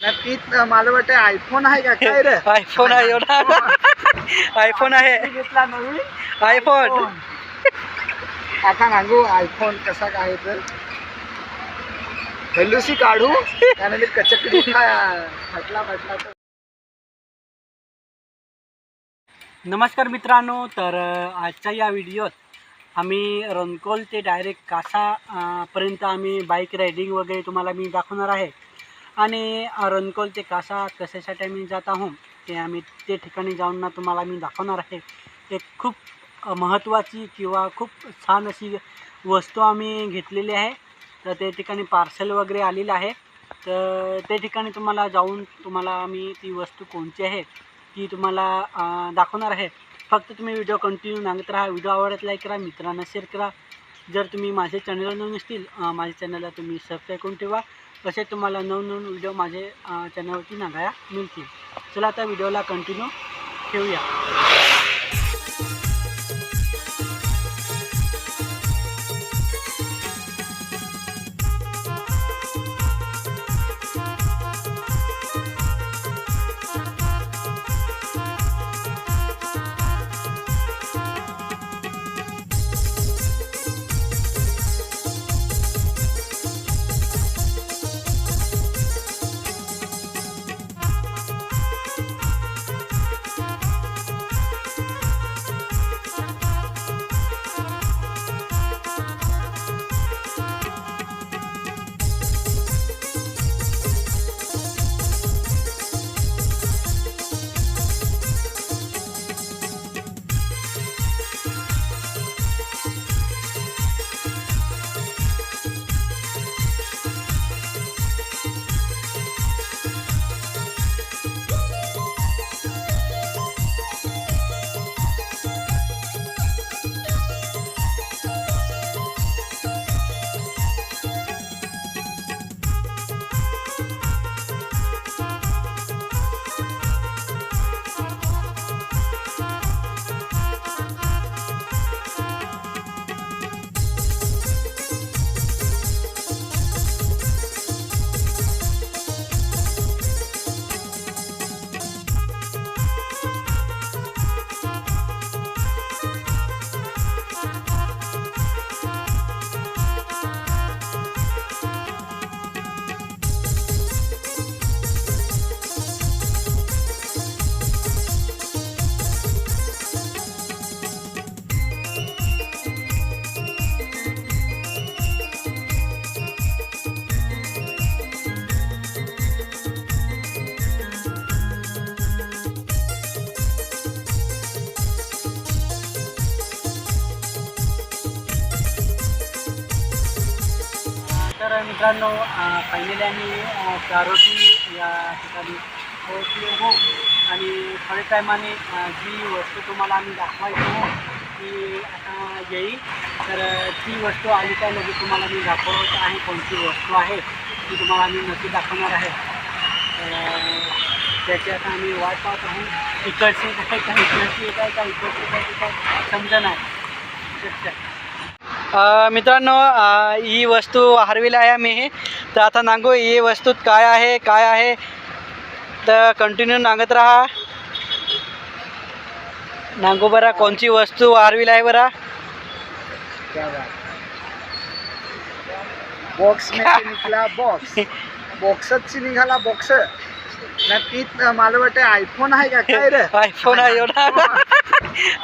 नक्कीच मला वाटतं आयफोन आहे का? काय रे? आयफोन आहे आयफोन आहे. घेतला नवीन? आयफोन आता सांगू आयफोन कसा काय तर हेलुसी काढू? त्याने कचकडी फाटला फाटला तर नमस्कार मित्रांनो तर आजच्या या व्हिडिओत आम्ही रनकोल ते डायरेक्ट कासा पर्यंत आम्ही बाईक रायडिंग वगैरे तुम्हाला मी दाखवणार आहे. आणि रनकोल ते कासा कशासाठी आम्ही जात आहोत ते आम्ही ते ठिकाणी जाऊन ना तुम्हाला मी दाखवणार आहे. एक खूप महत्त्वाची किंवा खूप छान अशी वस्तू आम्ही घेतलेली आहे. तर ते ठिकाणी पार्सल वगैरे आलेलं आहे. तर ते ठिकाणी तुम्हाला जाऊन तुम्हाला आम्ही ती वस्तू कोणती आहे ती तुम्हाला दाखवणार आहे. फक्त तुम्ही व्हिडिओ कंटिन्यू मागत राहा. व्हिडिओ आवडत लाईक करा मित्रांना शेअर करा. जर तुम्ही माझे चॅनल नसतील माझ्या चॅनलला तुम्ही सबस्क्राईब करून ठेवा. तसे तुम्हाला नवनवीन व्हिडिओ माझे चॅनलवरती नागाया मिळतील. चला आता व्हिडिओला कंटिन्यू ठेवूया. मित्रांनो फायनली आम्ही चारोटी या ठिकाणी पोहोचलो हो आणि थोड्या टायमाने जी वस्तू तुम्हाला आम्ही दाखवायचो हो ती आता येईल. तर ती वस्तू आली काय लगेच तुम्हाला मी दाखवत आहे कोणती वस्तू आहे ती तुम्हाला मी नक्की दाखवणार आहे. त्याची आता आम्ही वाट पाहत आहोत. इकडची काय का इकडची येत आहे का इकडची काय काय समजा नाही. मित्रांनो ही वस्तू हरविली आहे मी तर आता नांगो ही वस्तूत काय आहे काय आहे? तर कंटिन्यू नांगत राहा. नांगो बरा कोणची वस्तू हरविली आहे बरा? बॉक्स में से निघाला बॉक्स बॉक्सच निघाला बॉक्स मला वाटतं आयफोन आहे का? काय रे? आयफोन आहे ना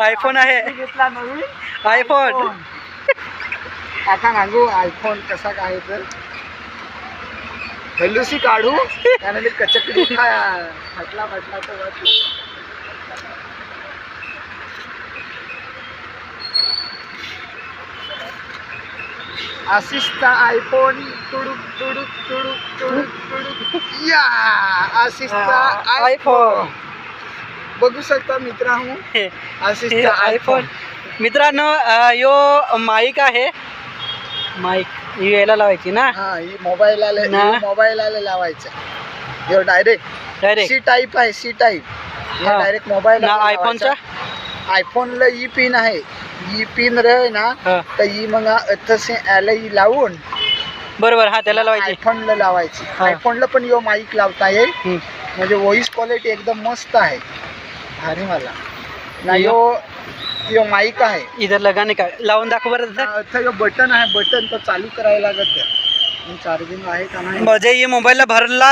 आयफोन आहे. आयफोन आता सांगू आयफोन कसा काय तर हेलुसी काढू त्याने कचकडी फाटला फाटला तर वाटलं. आशिषचा आयफोन तुडुक तुडुक तुडुक तुडुक तुडुक. या आशिषचा आयफोन बघू शकता मित्रांनो हे. आशिषचा आयफोन मित्रांनो यो माईक आहे. माईक. ही यायला लावायची ना? हा ही मोबाईल आले ना. मोबाईल आले लावायचं. डायरेक्ट डायरेक्ट सी टाईप आहे सी टाईप हा. डायरेक्ट मोबाईल ना आयफोनचा आयफोनला ई पिन आहे. ई पिन रहे ना हा. तर ई मग तसे आलं ई लावून. बरोबर हा त्याला लावायची. आयफोनला लावायची. हा. आयफोनला पण यो माईक लावता येईल. हम्म. म्हणजे व्हॉइस क्वालिटी एकदम मस्त आहे. भारी मला. ना यो यो माईक आहे. इधर लगाने का? लावून दाखव बरं तसं. इथं यो बटन आहे. बटन तो चालू करायला लागत चार्जिंग आहे का नाही? म्हणजे ये मोबाईलला भरला.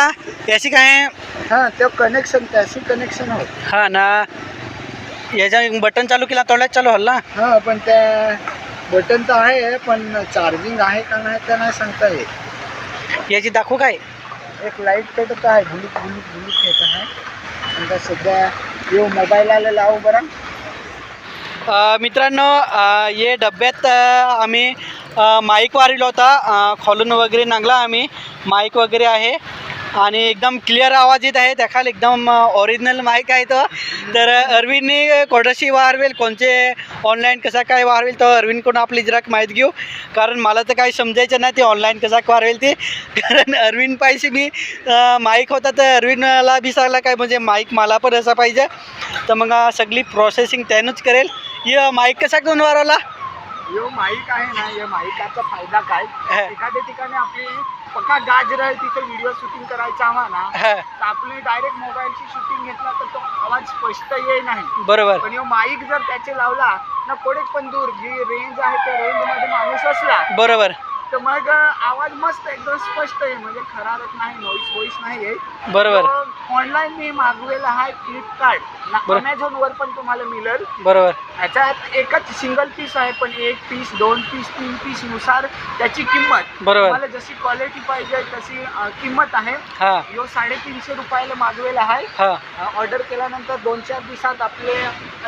याची काय? हा ते कनेक्शन त्याशी कनेक्शन होत. हा ना. याच्या बटन चालू केला तेवढ्याच चालू हल्ला हा पण त्या बटन तर आहे पण चार्जिंग आहे का नाही ते नाही सांगता येत. याची दाखवू काय? एक लाइट पेटत आहे. भुलूक भुलूक भुलूक येत आहे. आता सध्या यो मोबाईलला लावू बरं. मित्रांनो हे ये डब्यात आम्ही माईक वारिला होता. खोलून वगैरे नांगला आम्ही. माईक वगैरे आहे. आणि एकदम क्लिअर आवाज येत आहे. त्याखाल एकदम ओरिजिनल माईक आहे तो. तर अरविंदने कोणाशी वारवेल कोणचे ऑनलाईन कसा काय वारवेल तो अरविंदकडून आपली जरा माहीत घेऊ. कारण मला तर काही समजायचं नाही ते ऑनलाईन कसा वारवेल ते. कारण अरविंद पाहिजे मी माईक होता तर अरविंदला बी सांगला काय म्हणजे माईक मला पण असा पाहिजे. तर मग सगळी प्रोसेसिंग त्यानंच करेल. ये माईक कसा घेऊन वारवला यो माईक आहे ना या माईकाचा फायदा काय. एखाद्या ठिकाणी आपली पक्का गाज राहील तिथे व्हिडिओ शूटिंग करायचा आम्हाला हा, तर आपली डायरेक्ट मोबाईलची शूटिंग घेतला तर तो आवाज स्पष्ट येई नाही. बरोबर. पण यो माईक जर त्याचे लावला ना कोडेक पण दूर जी रेंज आहे त्या रेंजमध्ये माणूस असला बरोबर. तर मग आवाज मस्त एकदम स्पष्ट आहे. म्हणजे खरारत नाही नॉईस व्हॉइस नाही आहे बरोबर ऑनलाईन मी मागवेला आहे फ्लिपकार्ट. अमेझॉन वर पण तुम्हाला मिळेल. बरोबर. ह्याच्यात एकच सिंगल पीस आहे पण एक पीस दोन पीस तीन पीसनुसार त्याची किंमत. बरोबर. तुम्हाला जशी क्वालिटी पाहिजे तशी किंमत आहे. हा. यो साडेतीनशे रुपयाला मागवेला आहे. हा. ऑर्डर केल्यानंतर दोन चार दिवसात आपले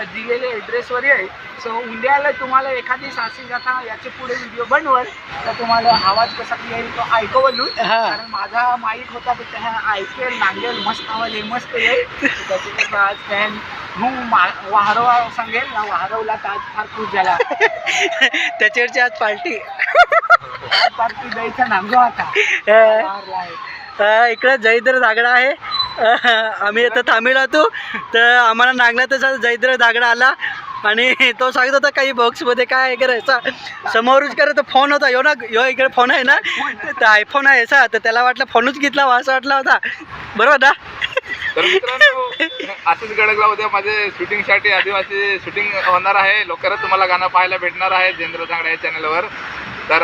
दिलेले ॲड्रेसवर येईल सो उद्याला तुम्हाला एखादी सासी जाता याचे पुढे व्हिडिओ बनवल तर तुम्हाला आवाज कसा येईल तो ऐकवलू हा. कारण माझा माईक होता तर त्या ऐकेल नांगेल मस्त आवाज येईल मस्त येईल. त्याच्याकरता आज फॅन वाहरवा सांगेल. ना वाहरवला तर आज फार खुश झाला. त्याच्यावरची आज पार्टी. आज पार्टी द्यायचा नांगो आता. आहे. अ, इकडं जयद्र दागडा आहे. अ, आम्ही आता थांबेल होतो. तर आम्हाला नागला तसा जयद्र दागडा आला. आणि तो सांगत होता काही बॉक्समध्ये काय करायचा? समोरच करत फोन होता. यो ना यो इकडे फोन आहे ना? तर आयफोन आहे असा तर त्याला वाटलं फोनच घेतला वा असं वाटला होता. बरोबर ना? तर असंच गडगला उद्या माझे शूटिंगसाठी आदिवासी शूटिंग होणार आहे. लवकरच तुम्हाला गाणं पाहायला भेटणार आहे. जेंद्र चांगडा या चॅनलवर तर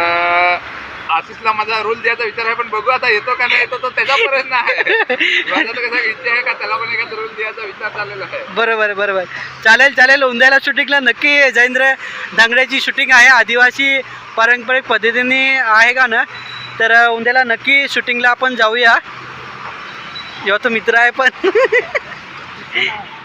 आशिषला माझा रोल द्यायचा विचार आहे पण बघू आता येतो का नाही येतो तो त्याचा प्रश्न आहे. माझा तर कसा इच्छा आहे का त्याला पण एखादा रोल द्यायचा विचार चाललेला आहे. बरोबर बरोबर चालेल चालेल. उंद्याला शूटिंगला नक्की जयेंद्र. दांगड्याची शूटिंग आहे. आदिवासी पारंपरिक पद्धतीने आहे का ना? तर उंद्याला नक्की शूटिंगला आपण जाऊया. जेव्हा तो मित्र आहे पण.